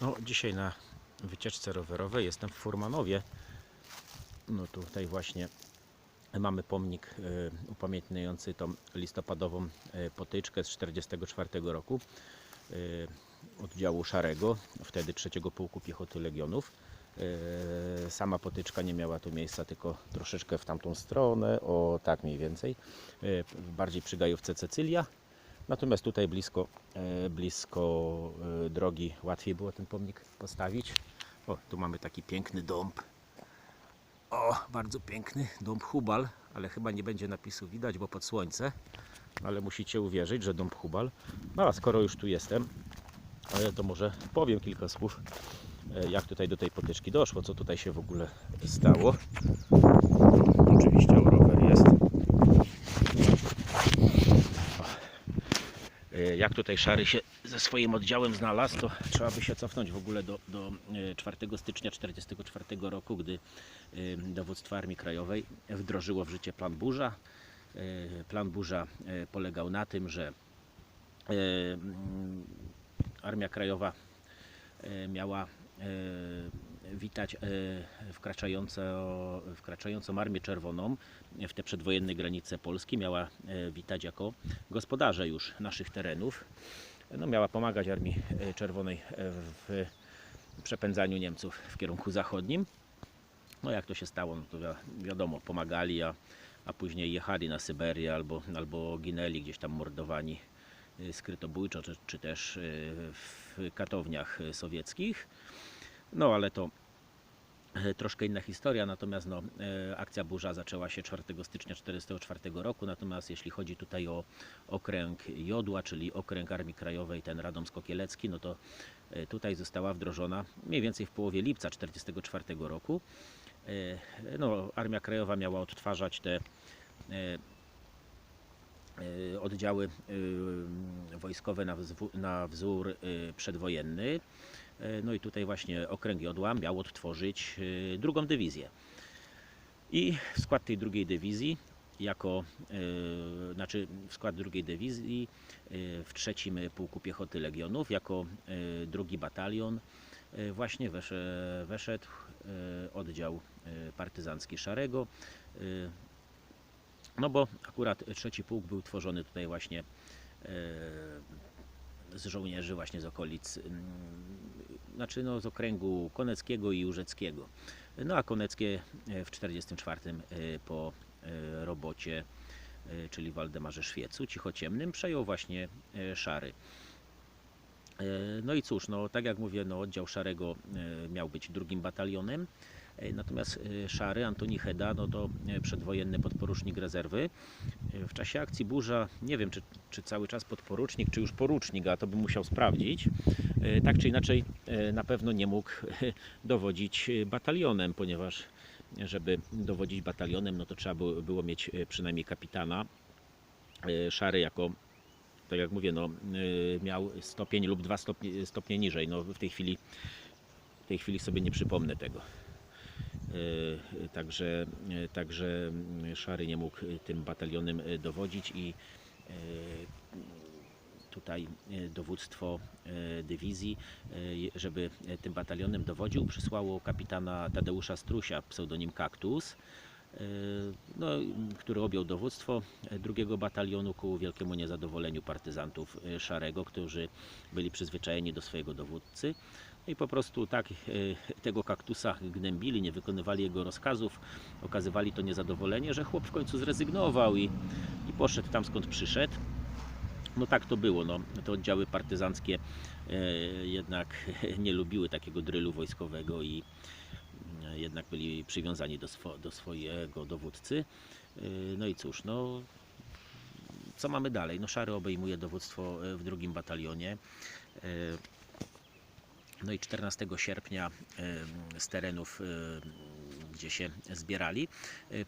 No, dzisiaj na wycieczce rowerowej jestem w Furmanowie. No tutaj właśnie mamy pomnik e, upamiętniający tą listopadową e, potyczkę z 1944 roku e, oddziału Szarego, wtedy trzeciego Pułku Piechoty Legionów. Sama potyczka nie miała tu miejsca, tylko troszeczkę w tamtą stronę, o tak mniej więcej, bardziej przy Gajówce Cecylia. Natomiast tutaj blisko, e, blisko e, drogi łatwiej było ten pomnik postawić. O, tu mamy taki piękny dąb. O, bardzo piękny dąb Hubal, ale chyba nie będzie napisu widać, bo pod słońce. Ale musicie uwierzyć, że dąb Hubal. No a skoro już tu jestem, to może powiem kilka słów, e, jak tutaj do tej potyczki doszło, co tutaj się w ogóle stało. Oczywiście o jest. E, jak tutaj Szary się ze swoim oddziałem znalazł, to trzeba by się cofnąć w ogóle do, do e, 4 stycznia 1944 roku, gdy e, dowództwo Armii Krajowej wdrożyło w życie plan Burza. E, Plan Burza e, polegał na tym, że e, Armia Krajowa e, miała e, witać e, wkraczającą, wkraczającą Armię Czerwoną w te przedwojenne granice Polski. Miała e, witać jako gospodarze już naszych terenów. No, miała pomagać Armii e, Czerwonej w przepędzaniu Niemców w kierunku zachodnim. No jak to się stało, no to wi- wiadomo, pomagali, a, a później jechali na Syberię albo, albo ginęli gdzieś tam mordowani skrytobójczo, czy, czy też w katowniach sowieckich. No ale to e, troszkę inna historia, natomiast no, e, akcja burza zaczęła się 4 stycznia 1944 roku, natomiast jeśli chodzi tutaj o okręg Jodła, czyli okręg Armii Krajowej, ten Radomsko-Kielecki, no to e, tutaj została wdrożona mniej więcej w połowie lipca 1944 roku. No, Armia Krajowa miała odtwarzać te oddziały wojskowe na, wzór przedwojenny. E, No i tutaj właśnie okręg Jodła miał odtworzyć e, drugą dywizję. I w skład tej drugiej dywizji, jako, e, znaczy w skład drugiej dywizji w trzecim Pułku Piechoty Legionów, jako drugi batalion właśnie wesze, weszedł oddział partyzancki Szarego. No bo akurat trzeci pułk był tworzony tutaj właśnie z żołnierzy właśnie z okolic, mm, znaczy no z okręgu Koneckiego i Łużeckiego. No a Koneckie e, w 44 e, po e, robocie, czyli Waldemarze Szwiecu, cichociemnym, przejął właśnie Szary. No i cóż, no tak jak mówię, no oddział Szarego miał być drugim batalionem, natomiast e, Szary, Antoni Heda, no to e, przedwojenny podporucznik rezerwy. E, W czasie akcji Burza, nie wiem czy, czy cały czas podporucznik, czy już porucznik, a to bym musiał sprawdzić, e, tak czy inaczej na pewno nie mógł dowodzić batalionem, ponieważ żeby dowodzić batalionem, no to trzeba było, mieć przynajmniej kapitana. Szary jako tak jak mówię, no, y, miał stopień lub dwa stopnie, stopnie niżej. No, w tej chwili w tej chwili sobie nie przypomnę tego. Y, Także, y, także Szary nie mógł y, tym batalionem dowodzić i tutaj dowództwo dywizji, żeby tym batalionem dowodził, przysłało kapitana Tadeusza Strusia, pseudonim Kaktus, no, który objął dowództwo drugiego batalionu ku wielkiemu niezadowoleniu partyzantów y, Szarego, którzy byli przyzwyczajeni do swojego dowódcy. No I po prostu tak y, tego kaktusa gnębili, nie wykonywali jego rozkazów, okazywali to niezadowolenie, że chłop w końcu zrezygnował i, i poszedł tam skąd przyszedł. No tak to było. No. Te oddziały partyzanckie e, jednak nie lubiły takiego drylu wojskowego i e, jednak byli przywiązani do, swo, do swojego dowódcy. E, no i cóż, no co mamy dalej? No Szary obejmuje dowództwo e, w drugim batalionie. E, No i 14 sierpnia z terenów, gdzie się zbierali,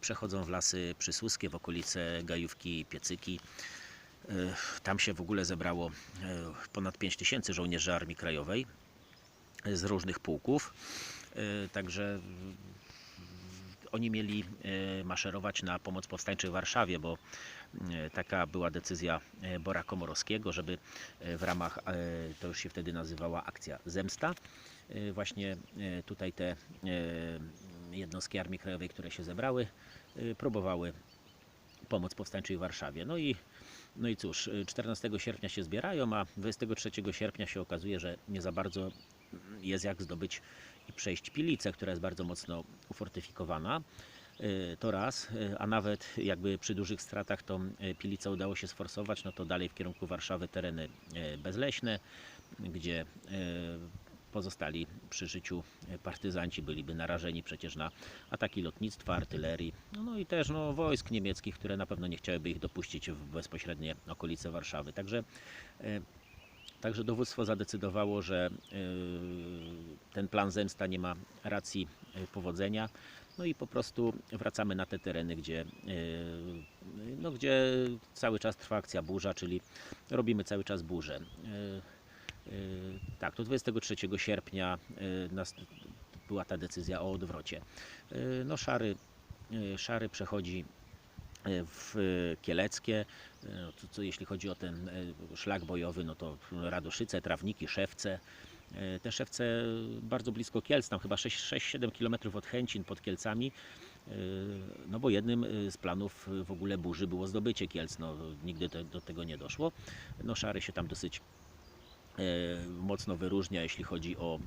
przechodzą w lasy przysłuskie w okolice Gajówki, Piecyki. Tam się w ogóle zebrało ponad 5 tysięcy żołnierzy Armii Krajowej z różnych pułków. E, Także oni mieli e, maszerować na pomoc powstańczej w Warszawie, bo e, taka była decyzja Bora Komorowskiego, żeby w ramach, to już się wtedy nazywała akcja Zemsta, właśnie tutaj te jednostki Armii Krajowej, które się zebrały, próbowały pomoc powstańczej w Warszawie. No i, no i cóż, y, 14 sierpnia się zbierają, a 23 sierpnia się okazuje, że nie za bardzo jest jak zdobyć przejść Pilicę, która jest bardzo mocno ufortyfikowana. Y, To raz, y, a nawet jakby przy dużych stratach tą y, Pilicę udało się sforsować, no to dalej w kierunku Warszawy tereny bezleśne, gdzie pozostali przy życiu partyzanci byliby narażeni przecież na ataki lotnictwa, artylerii, no, no i też no, wojsk niemieckich, które na pewno nie chciałyby ich dopuścić w bezpośrednie okolice Warszawy. Także, także dowództwo zadecydowało, że e, ten plan zemsta nie ma racji e, powodzenia. No i po prostu wracamy na te tereny, gdzie, e, no, gdzie cały czas trwa akcja burza, czyli robimy cały czas burzę. Tak, to 23 sierpnia była ta decyzja o odwrocie. No szary, szary przechodzi w Kieleckie. E, to, co, jeśli chodzi o ten e, szlak bojowy, no to Radoszyce, Trawniki, Szewce. E, Te Szewce bardzo blisko Kielc, tam chyba 6-7 km od Chęcin pod Kielcami. E, No bo jednym e, z planów e, w ogóle burzy było zdobycie Kielc. No, nigdy te, do tego nie doszło. No Szary się tam dosyć e, mocno wyróżnia, jeśli chodzi o,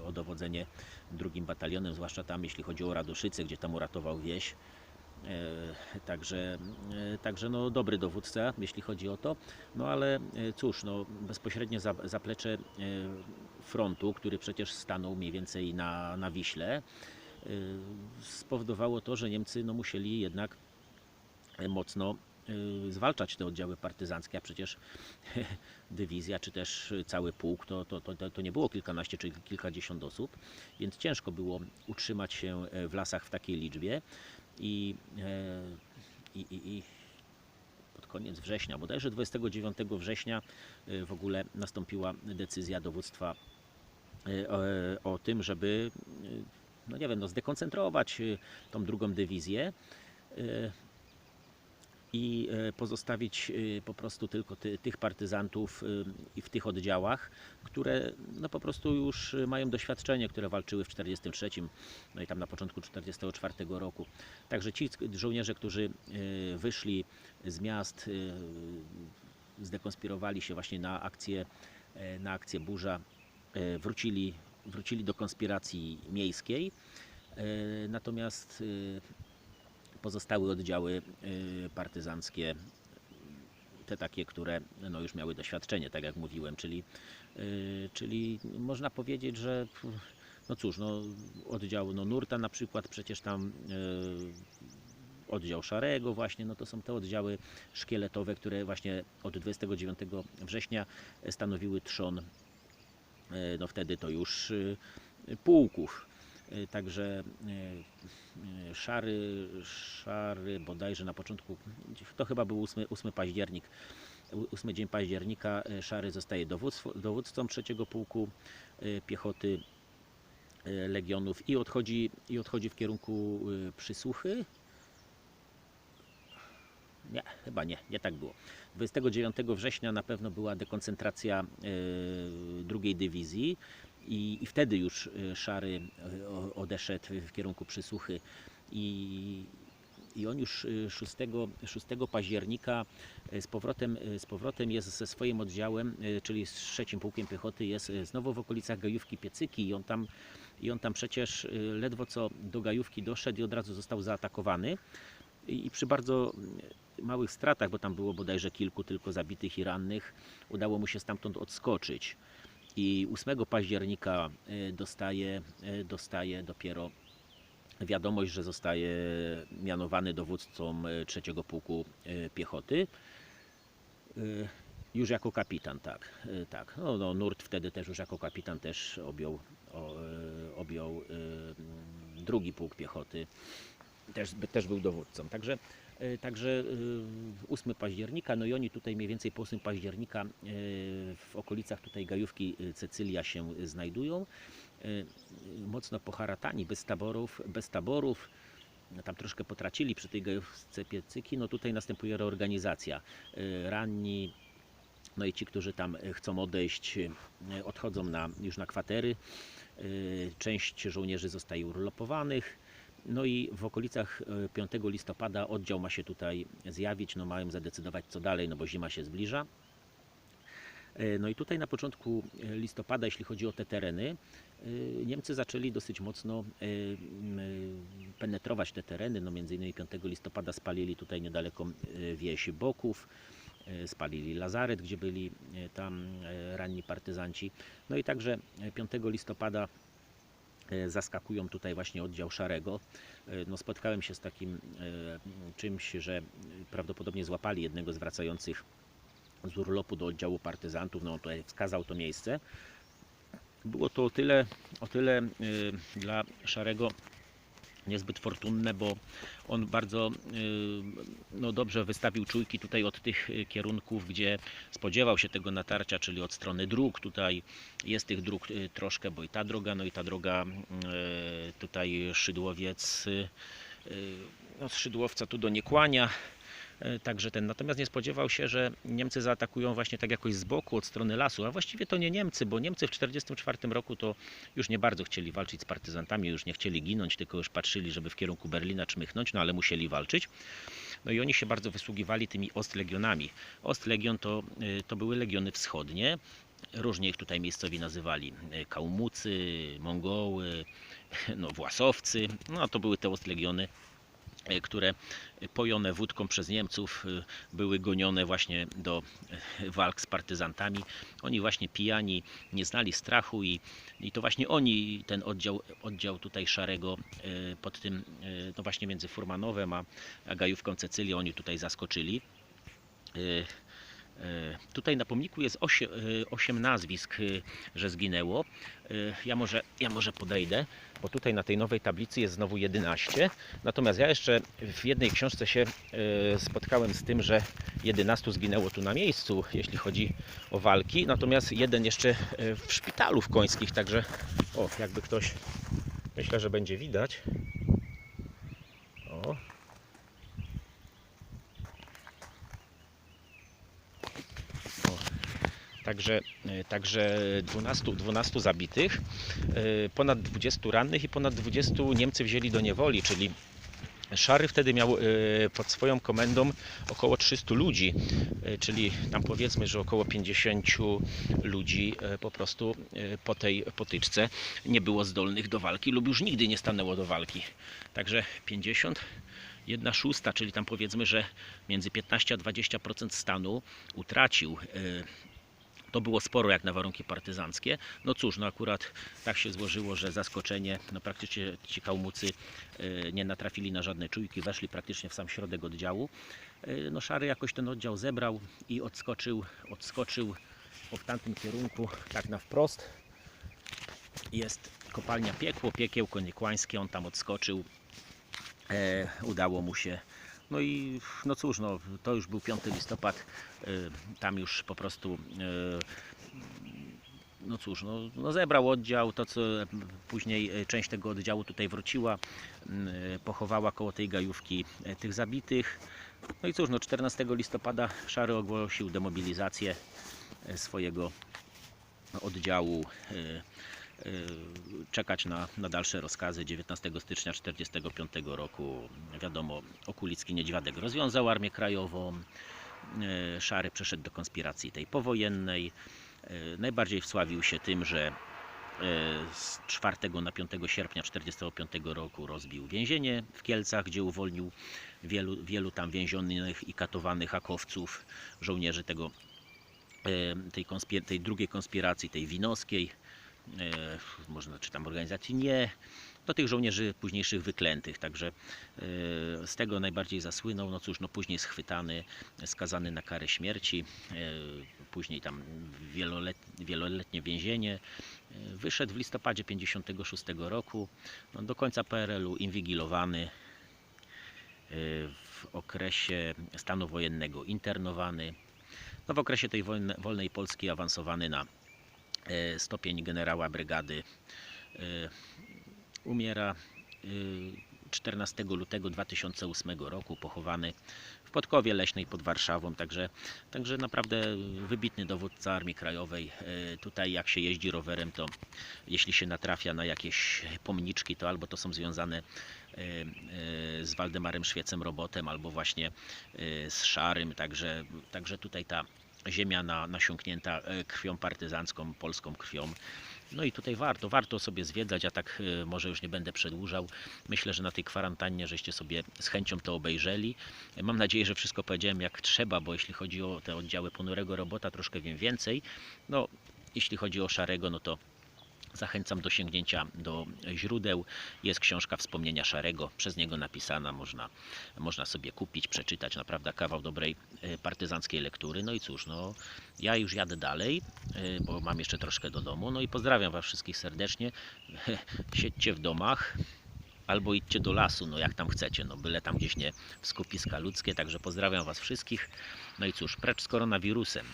e, o dowodzenie drugim batalionem, zwłaszcza tam, jeśli chodzi o Radoszyce, gdzie tam uratował wieś. E, Także, e, także no, dobry dowódca, jeśli chodzi o to. No ale e, cóż, no, bezpośrednie za- zaplecze frontu, który przecież stanął mniej więcej na, na Wiśle, spowodowało to, że Niemcy no, musieli jednak mocno zwalczać te oddziały partyzanckie, a przecież dywizja czy też cały pułk to, to, to, to nie było kilkanaście czy kilkadziesiąt osób, więc ciężko było utrzymać się w lasach w takiej liczbie i, e, i, i, i pod koniec września, bodajże 29 września e, w ogóle nastąpiła decyzja dowództwa e, o, o tym, żeby no nie wiem, no zdekoncentrować tą drugą dywizję i e, pozostawić e, po prostu tylko ty, tych partyzantów e, i w tych oddziałach, które no po prostu już mają doświadczenie, które walczyły w 43, no i tam na początku 44 roku. Także ci żołnierze, którzy wyszli z miast, zdekonspirowali się właśnie na akcję, na akcję burza, wrócili, wrócili do konspiracji miejskiej. Natomiast pozostałe oddziały y, partyzanckie, te takie, które no, już miały doświadczenie, tak jak mówiłem, czyli, y, czyli można powiedzieć, że no cóż, no, oddział no, Nurta na przykład, przecież tam y, oddział Szarego właśnie, no to są te oddziały szkieletowe, które właśnie od 29 września stanowiły trzon, no wtedy to już pułków. Y, Także y, y, szary, szary bodajże na początku, to chyba był 8, 8 październik, 8 dzień października, Szary zostaje dowódcą trzeciego pułku piechoty legionów i odchodzi, i odchodzi w kierunku przysłuchy. Nie, chyba nie, nie tak było. 29 września na pewno była dekoncentracja drugiej dywizji i, i wtedy już y, Szary y, odeszedł w kierunku przysłuchy i, i on już y, 6, 6 października z powrotem, z powrotem jest ze swoim oddziałem, czyli z trzecim pułkiem piechoty jest znowu w okolicach Gajówki Piecyki i on tam, i on tam przecież ledwo co do Gajówki doszedł i od razu został zaatakowany i, przy bardzo małych stratach, bo tam było bodajże kilku tylko zabitych i rannych, udało mu się stamtąd odskoczyć. I 8 października y, dostaje, y, dostaje dopiero wiadomość, że zostaje mianowany dowódcą y, trzeciego pułku piechoty. Już jako kapitan, tak. tak. No, no, Nurt wtedy też już jako kapitan też objął, objął drugi pułk piechoty. Też, też był dowódcą. Także, y, także y, 8 października, no i oni tutaj mniej więcej po 8 października y, w okolicach tutaj Gajówki Cecylia się znajdują. Mocno poharatani, bez taborów, bez taborów tam troszkę potracili przy tej gajówce piecyki, no tutaj następuje reorganizacja. Ranni, no i ci, którzy tam chcą odejść, odchodzą na, już na kwatery. Część żołnierzy zostaje urlopowanych. No i w okolicach y, 5 listopada oddział ma się tutaj zjawić, no mają zadecydować co dalej, no bo zima się zbliża. E, No i tutaj na początku e, listopada, jeśli chodzi o te tereny, e, Niemcy zaczęli dosyć mocno e, e, penetrować te tereny. No między innymi 5 listopada spalili tutaj niedaleko e, wieś Boków, e, spalili Lazaret, gdzie byli e, tam e, ranni partyzanci. No i także e, 5 listopada e, zaskakują tutaj właśnie oddział Szarego. E, No spotkałem się z takim e, czymś, że prawdopodobnie złapali jednego z wracających z urlopu do oddziału partyzantów, no on tutaj wskazał to miejsce. Było to o tyle, o tyle dla Szarego niezbyt fortunne, bo on bardzo y, no dobrze wystawił czujki tutaj od tych kierunków, gdzie spodziewał się tego natarcia, czyli od strony dróg. Tutaj jest tych dróg y, troszkę, bo i ta droga, no i ta droga y, tutaj Szydłowiec, no Szydłowca tu do Niekłania. E, Także ten. Natomiast nie spodziewał się, że Niemcy zaatakują właśnie tak jakoś z boku, od strony lasu. A właściwie to nie Niemcy, bo Niemcy w 1944 roku to już nie bardzo chcieli walczyć z partyzantami, już nie chcieli ginąć, tylko już patrzyli, żeby w kierunku Berlina czmychnąć, no ale musieli walczyć. No i oni się bardzo wysługiwali tymi Ostlegionami. Ostlegion to, y, to były legiony wschodnie. Różnie ich tutaj miejscowi nazywali. y, Kałmucy, Mongoły, no, Własowcy. No to były te Ostlegiony e, które pojone wódką przez Niemców y, były gonione właśnie do e, walk z partyzantami. Oni właśnie pijani, nie znali strachu i, i to właśnie oni, ten oddział, oddział tutaj Szarego e, pod tym, e, no właśnie między Furmanowem a, a Gajówką Cecylią, oni tutaj zaskoczyli. E, e, Tutaj na pomniku jest 8, osiem nazwisk, e, że zginęło. E, Ja może, ja może podejdę, bo tutaj na tej nowej tablicy jest znowu 11. Natomiast ja jeszcze w jednej książce się e, spotkałem z tym, że 11 zginęło tu na miejscu, jeśli chodzi o walki. Natomiast jeden jeszcze e, w szpitalu w Końskich, także o, jakby ktoś, myślę, że będzie widać. Także, e, także 12, 12 zabitych, e, ponad 20 rannych i ponad 20 Niemcy wzięli do niewoli, czyli Szary wtedy miał e, pod swoją komendą około 300 ludzi, czyli tam powiedzmy, że około 50 ludzi po prostu po tej potyczce nie było zdolnych do walki lub już nigdy nie stanęło do walki. Także 50 jedna szósta, czyli tam powiedzmy, że między 15 a 20% stanu utracił. To było sporo jak na warunki partyzanckie. No cóż, no akurat tak się złożyło, że zaskoczenie, no praktycznie ci kałmucy e, nie natrafili na żadne czujki, weszli praktycznie w sam środek oddziału. E, No Szary jakoś ten oddział zebrał i odskoczył, odskoczył w tamtym kierunku, tak na wprost. Jest kopalnia Piekło, Piekiełko Niekłańskie, on tam odskoczył. E, udało mu się no i no cóż, no, to już był 5 listopad, y, tam już po prostu y, no cóż, no, no zebrał oddział, to co później y, część tego oddziału tutaj wróciła, pochowała koło tej gajówki tych zabitych. No i cóż, no 14 listopada Szary ogłosił demobilizację swojego oddziału. Y, czekać na, na dalsze rozkazy. 19 stycznia 1945 roku, wiadomo, Okulicki Niedźwiadek rozwiązał Armię Krajową. y, Szary przeszedł do konspiracji tej powojennej. Y, Najbardziej wsławił się tym, że z 4 na 5 sierpnia 1945 roku rozbił więzienie w Kielcach, gdzie uwolnił wielu, wielu tam więzionych i katowanych akowców, żołnierzy tego, tej, tej drugiej konspiracji, tej winowskiej można czy tam organizacji? Nie, do tych żołnierzy późniejszych wyklętych, także e, z tego najbardziej zasłynął, no cóż, no później schwytany, skazany na karę śmierci, e, później tam wielolet, wieloletnie więzienie, E, wyszedł w listopadzie 56 roku, no do końca PRL-u inwigilowany, e, w okresie stanu wojennego internowany, no w okresie tej wolne, wolnej Polski awansowany na e, stopień generała brygady. E, Umiera e, 14 lutego 2008 roku, pochowany w Podkowie Leśnej pod Warszawą, także, także naprawdę wybitny dowódca Armii Krajowej. E, Tutaj jak się jeździ rowerem, to jeśli się natrafia na jakieś pomniczki, to albo to są związane e, e, z Waldemarem Szwiecem Robotem, albo właśnie e, z Szarym, także, także tutaj ta ziemia na, nasiąknięta e, krwią partyzancką, polską krwią. No i tutaj warto, warto sobie zwiedzać, a tak e, może już nie będę przedłużał. Myślę, że na tej kwarantannie żeście sobie z chęcią to obejrzeli. Mam nadzieję, że wszystko powiedziałem jak trzeba, bo jeśli chodzi o te oddziały ponurego robota, troszkę wiem więcej. No, jeśli chodzi o szarego, no to Zachęcam do sięgnięcia do źródeł. Jest książka Wspomnienia Szarego, przez niego napisana, można, można sobie kupić, przeczytać. Naprawdę kawał dobrej e, partyzanckiej lektury. No i cóż, no, ja już jadę dalej, e, bo mam jeszcze troszkę do domu. No i pozdrawiam Was wszystkich serdecznie. Siedźcie w domach. Albo idźcie do lasu, no jak tam chcecie, no byle tam gdzieś nie w skupiska ludzkie, także pozdrawiam Was wszystkich. No i cóż, precz z koronawirusem.